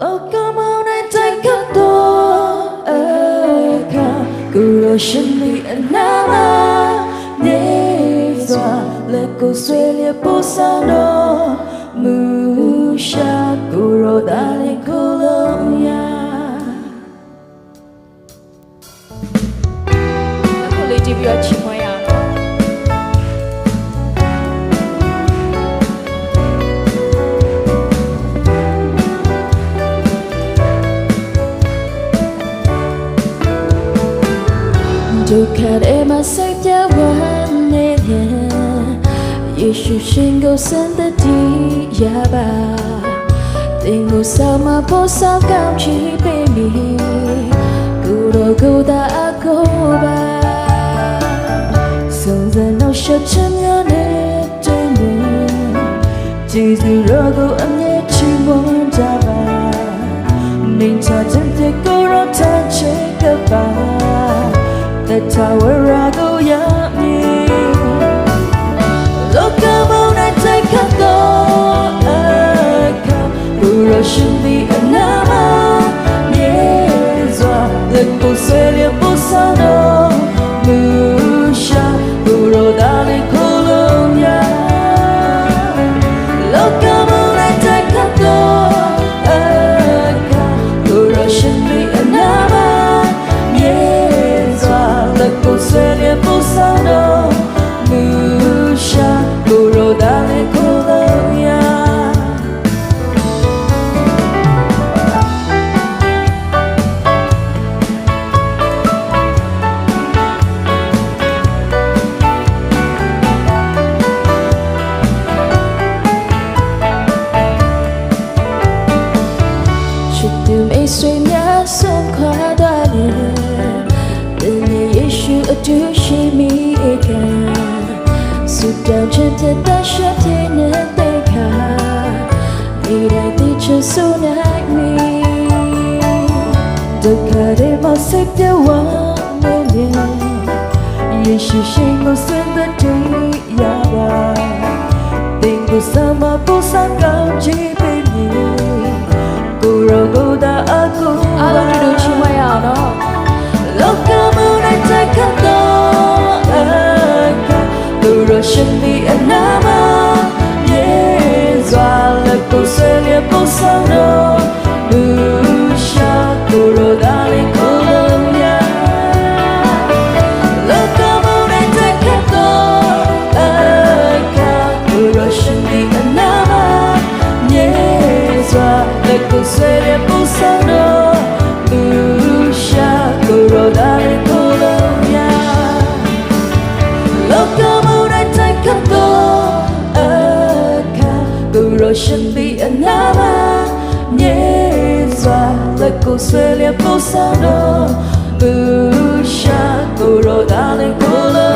လောကမောင်းနဲ့တိုက်ခတ်တော့အခါကိုရရှင်မီအ ဒုက္ခတွေမှာစိတ်ပြဝမ်းနေတယ်ယေရှုရှင်ကိုစံတတိရပါတင်ကိုဆောင်မဖို့ဆောင်ကောင်းချီးပေးမိကိုယ်တော်ကိုယ်သာအကိုပါစုံစမ်းတော့ရှက်ချင်များနဲ့တင်းနေကျေးဇူးတော်ကိုအမြဲချီးမွမ်းကြပါနေချခြင်းတဲ့ကိုယ်တော်ထချေကပါ the tower I go yummy မိတ်ဆွေများဆုံးခွာသွားတယ်။ဒီနေ့ယေရှုအတူရှိမိကဆုတောင်းချက်တဲ့တရှက်တဲ့တဲ့ခါဒီတိုင်းတချဆုနိုင်မီဒုက္ခတွေမစိတ်ပြဝနေလေယေရှုရှင်ကိုစံတဲ့ရပါတင်ကိုစမပိုစံကောင်းချီး ကိုရောရှင်ဒီအနာမယေ ကိုရောရှင်ပြီးအနာမမြေစွာလ